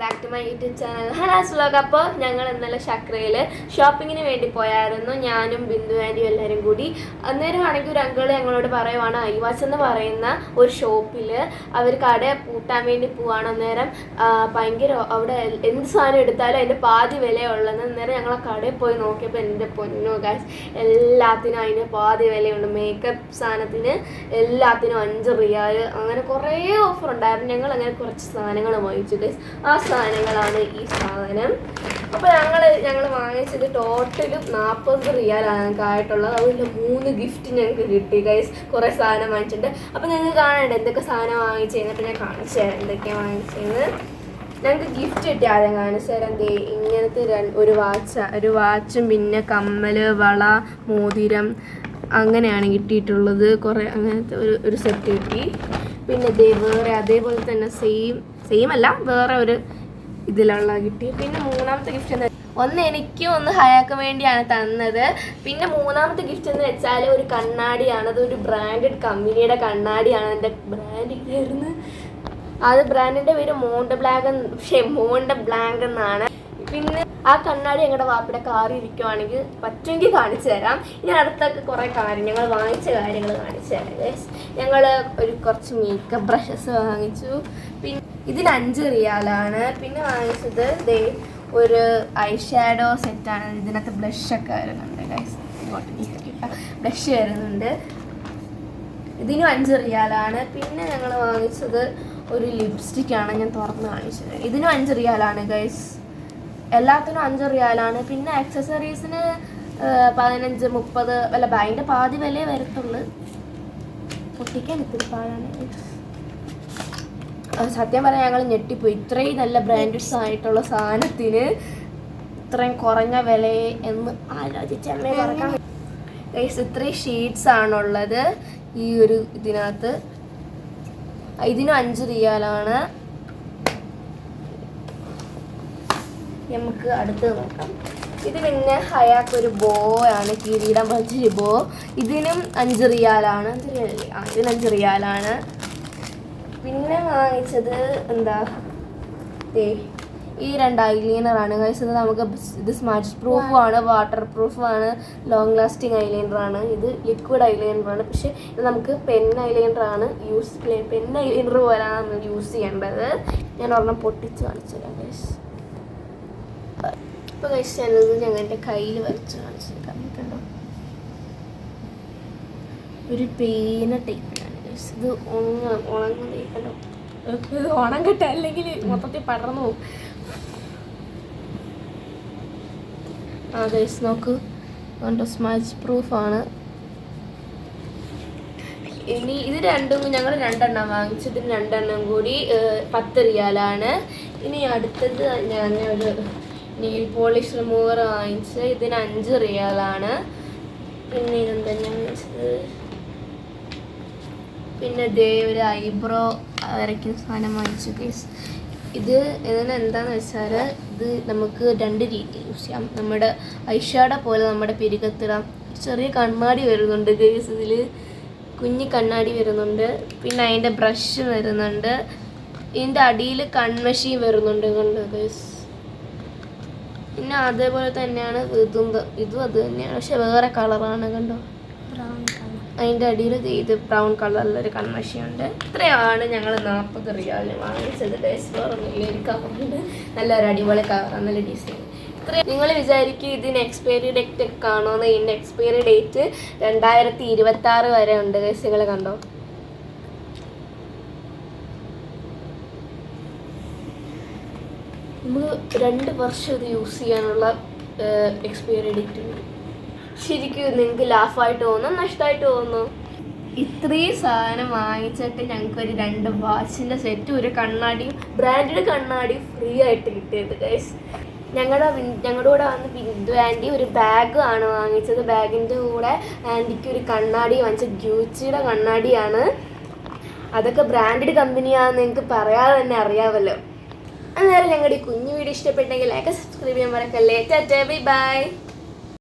Back to my YouTube channel Hanas vlog അപ്പോൾ ഞങ്ങൾ ഇന്നലെ ഷക്രയിൽ ഷോപ്പിങ്ങിന് വേണ്ടി പോയായിരുന്നു. ഞാനും ബിന്ദു ആന്റിയും എല്ലാവരും കൂടി. അന്നേരം ആണെങ്കിൽ ഒരു അങ്കിൾ ഞങ്ങളോട് പറയുവാണ് ഐവാസ് എന്ന് പറയുന്ന ഒരു ഷോപ്പിൽ അവർ കട പൂട്ടാൻ വേണ്ടി പോവാണ്. അന്നേരം ഭയങ്കര അവിടെ എന്ത് സാധനം എടുത്താലും അതിന്റെ പാതി വിലയുള്ളത്. അന്നേരം ഞങ്ങൾ ആ കടയിൽ പോയി നോക്കിയപ്പോൾ എന്റെ പൊന്നു കാശ് എല്ലാത്തിനും അതിന് പാതി വിലയുണ്ട്. മേക്കപ്പ് സാധനത്തിന് എല്ലാത്തിനും അഞ്ച് റിയാൽ അങ്ങനെ കുറേ ഓഫർ ഉണ്ടായിരുന്നു. ഞങ്ങൾ അങ്ങനെ കുറച്ച് സാധനങ്ങൾ വാങ്ങിച്ചു ഗൈസ് ആ സാധനങ്ങളാണ് ഈ സാധനം. അപ്പോൾ ഞങ്ങൾ ഞങ്ങൾ വാങ്ങിച്ചത് ടോട്ടലും നാൽപ്പത് റിയാലാണ് ഞങ്ങൾക്ക് ആയിട്ടുള്ളത് അതുപോലെ മൂന്ന് ഗിഫ്റ്റ് ഞങ്ങൾക്ക് കിട്ടി ഗൈസ് കുറേ സാധനം വാങ്ങിച്ചിട്ടുണ്ട്. അപ്പോൾ ഞങ്ങൾക്ക് കാണണ്ട എന്തൊക്കെ സാധനം വാങ്ങിച്ചു കഴിഞ്ഞിട്ട് ഞാൻ കാണിച്ചു തരാം എന്തൊക്കെയാണ് വാങ്ങിച്ചത് ഞങ്ങൾക്ക് ഗിഫ്റ്റ് കിട്ടി ആദ്യം കാണിച്ചു തരാം. എന്തേ ഇങ്ങനത്തെ ഒരു വാച്ച ഒരു വാച്ചും പിന്നെ കമ്മൽ വള മോതിരം അങ്ങനെയാണ് കിട്ടിയിട്ടുള്ളത്. കുറേ അങ്ങനത്തെ ഒരു ഒരു സെറ്റ് കിട്ടി. പിന്നെ ഇതേ വേറെ അതേപോലെ തന്നെ സെയിം സെയിം അല്ല വേറെ ഒരു ഇതിലുള്ള കിട്ടി. പിന്നെ മൂന്നാമത്തെ ഗിഫ്റ്റ് എന്ന് ഒന്ന് എനിക്കും ഒന്ന് ഹയാക്ക് വേണ്ടിയാണ് തന്നത്. പിന്നെ മൂന്നാമത്തെ ഗിഫ്റ്റ് എന്ന് വെച്ചാൽ ഒരു കണ്ണാടിയാണ്. അത് ഒരു ബ്രാൻഡഡ് കമ്പനിയുടെ കണ്ണാടിയാണ്. എന്റെ ബ്രാൻഡ് ഇതായിരുന്നു. അത് ബ്രാൻഡിന്റെ പേര് മോണ്ട ബ്ലാങ്ക് പക്ഷേ മോണ്ട ബ്ലാങ്ക് എന്നാണ്. പിന്നെ ആ കണ്ണാടി ഞങ്ങളുടെ വാപ്പിടെ കാറി ഇരിക്കുവാണെങ്കിൽ പറ്റുമെങ്കിൽ കാണിച്ചു തരാം. ഇനി അടുത്തൊക്കെ കുറേ കാര്യം ഞങ്ങൾ വാങ്ങിച്ച കാര്യങ്ങൾ കാണിച്ചു തരാം. ഞങ്ങൾ ഒരു കുറച്ച് മേക്കപ്പ് ബ്രഷസ് വാങ്ങിച്ചു. പിന്നെ ഇതിന് അഞ്ച് റിയാലാണ്. പിന്നെ വാങ്ങിച്ചത് ദേ ഒരു ഐ ഷാഡോ സെറ്റാണ് ഇതിനകത്ത് ബ്ലഷ് ഒക്കെ വരുന്നുണ്ട് ബ്ലഷ് വരുന്നുണ്ട്. ഇതിനും അഞ്ച് റിയാലാണ്. പിന്നെ ഞങ്ങൾ വാങ്ങിച്ചത് ഒരു ലിപ്സ്റ്റിക്കാണ് ഞാൻ തുറന്ന് കാണിച്ചത് ഇതിനും അഞ്ച് റിയാലാണ് ഗൈസ് എല്ലാത്തിനും അഞ്ച് റിയാലാണ്. പിന്നെ ആക്സസറീസിന് പതിനഞ്ച് മുപ്പത് അല്ല അതിന്റെ പാതി വിലയെ വരത്തുള്ളൂ. പൊട്ടിക്കാൻ ഇത്തിരി പാടാണ് സത്യം പറയാൻ ഞങ്ങൾ ഞെട്ടിപ്പോയി. ഇത്രയും നല്ല ബ്രാൻഡഡ്സ് ആയിട്ടുള്ള സാധനത്തിന് ഇത്രയും കുറഞ്ഞ വിലയെ എന്ന് ആലോചിച്ചമ്മേ ഗൈസ് ഇത്രയും ഷീറ്റ്സ് ആണുള്ളത് ഈ ഒരു ഇതിനകത്ത്. ഇതിനും അഞ്ച് റിയാലാണ്. നമുക്ക് അടുത്ത് നോക്കാം. ഇത് പിന്നെ ഹയാക്ക് ഒരു ബോ ആണ് കിരീടം പോലത്തെ ബോ. ഇതിനും അഞ്ച് റിയാലാണ്. അഞ്ച് ആ ഇതിന് അഞ്ച് റിയാലാണ്. പിന്നെ വാങ്ങിച്ചത് എന്താ? ദേ ഈ രണ്ട് ഐലൈനറാണ് കഴിച്ചത് നമുക്ക് ഇത് സ്മാർട്ട് പ്രൂഫും ആണ് വാട്ടർ പ്രൂഫും ആണ് ലോങ് ലാസ്റ്റിംഗ് ഐലൈനറാണ് ഇത് ലിക്വിഡ് ഐലൈനറാണ് പക്ഷേ ഇത് നമുക്ക് പെൻ ഐലൈനറാണ് യൂസ് പെൻ ഐലൈനർ പോലെയാണ് നമ്മൾ യൂസ് ചെയ്യേണ്ടത്. ഞാൻ ഒരെണ്ണം പൊട്ടിച്ച് കാണിച്ചു തരാം ഇപ്പോൾ കഴിച്ച് ഞാനത് ഞങ്ങളുടെ കയ്യിൽ വരച്ച് കാണിച്ചു തരാം. കണ്ടോ? ഒരു പേന ടൈപ്പിലാണ് ഇത് ഉണങ്ങ ഉണങ്ങുന്ന ടൈപ്പല്ലോ ഇത് ഉണങ്ങട്ടെ? അല്ലെങ്കിൽ മൊത്തത്തിൽ പടർന്നു പോകും. ആ ഗൈസ് നോക്ക്. കണ്ടോ? സ്മാച്ച് പ്രൂഫാണ് ഇനി ഇത് രണ്ടും ഞങ്ങൾ രണ്ടെണ്ണം വാങ്ങിച്ചു ഇതിന് രണ്ടെണ്ണം കൂടി പത്ത് റിയാലാണ്. ഇനി അടുത്തത് ഞാൻ ഒരു നെയിൽ പോളിഷ് റിമൂവർ വാങ്ങിച്ച് ഇതിന് അഞ്ച് റിയാലാണ് പിന്നെ ഇതെന്താ ഞാൻ പിന്നെ ഇതേ ഒരു ഐബ്രോ വരയ്ക്കുന്ന സാധനം വാങ്ങിച്ചു കേസ് ഇത് ഇതിന് എന്താണെന്ന് വെച്ചാൽ ഇത് നമുക്ക് രണ്ട് രീതി യൂസ് ചെയ്യാം. നമ്മുടെ ഐഷാഡ പോലെ നമ്മുടെ പിരികത്തിടാം ചെറിയ കണ്ണാടി വരുന്നുണ്ട് കേസ് ഇതിൽ കുഞ്ഞു കണ്ണാടി വരുന്നുണ്ട്. പിന്നെ അതിന്റെ ബ്രഷ് വരുന്നുണ്ട്. ഇതിന്റെ അടിയിൽ കൺമഷി വരുന്നുണ്ട് കണ്ടോ കേസ് പിന്നെ അതേപോലെ തന്നെയാണ് ഇതും ഇതും അത് തന്നെയാണ്. പക്ഷെ വേറെ കളറാണ് കണ്ടോ? അതിന്റെ അടിയിൽ ഇത് ബ്രൗൺ കളറിലൊരു കൺമഷിയുണ്ട് ഇത്രയാണ് ഞങ്ങൾ നാൽപ്പത് റിയാലിന് വാങ്ങിച്ചത്. ഡേസ് വേറൊന്നുമില്ല ഒരു കവറുണ്ട് നല്ലൊരു അടിപൊളി കവറാണ് നല്ല ഡിസൈൻ ഇത്രയും നിങ്ങൾ വിചാരിക്കും ഇതിന് എക്സ്പയറി ഡേറ്റ് ഒക്കെ കാണുമെന്ന് ഇതിന്റെ എക്സ്പയറി ഡേറ്റ് രണ്ടായിരത്തി ഇരുപത്തി ആറ് വരെ ഉണ്ട് നിങ്ങൾ കണ്ടോ? നമുക്ക് രണ്ട് വർഷം ഇത് യൂസ് ചെയ്യാനുള്ള എക്സ്പയറി ഡേറ്റ് ശരിക്കും നിങ്ങൾക്ക് ലാഫായിട്ട് തോന്നും നഷ്ടമായിട്ട് തോന്നും? ഇത്രയും സാധനം വാങ്ങിച്ചിട്ട് ഞങ്ങൾക്ക് ഒരു രണ്ട് വാച്ചിന്റെ സെറ്റും ഒരു കണ്ണാടിയും ബ്രാൻഡഡ് കണ്ണാടിയും ഫ്രീ ആയിട്ട് കിട്ടിയത് ഗൈസ് ഞങ്ങളുടെ ഞങ്ങളുടെ കൂടെ വന്ന് ബിന്ദു ആന്റി ഒരു ബാഗ് ആണ് വാങ്ങിച്ചത്. ബാഗിന്റെ കൂടെ ആന്റിക്ക് ഒരു കണ്ണാടി വാങ്ങിച്ചത് ഗ്യൂച്ചിയുടെ കണ്ണാടിയാണ്. അതൊക്കെ ബ്രാൻഡഡ് കമ്പനിയാണെന്ന് നിങ്ങൾക്ക് പറയാതെ തന്നെ അറിയാമല്ലോ. അന്നേരം ഞങ്ങളുടെ കുഞ്ഞു വീഡിയോ ഇഷ്ടപ്പെട്ടെങ്കിൽ ലൈക്ക് സബ്സ്ക്രൈബ് ചെയ്യാൻ മറക്കല്ലേ. Tata bye bye.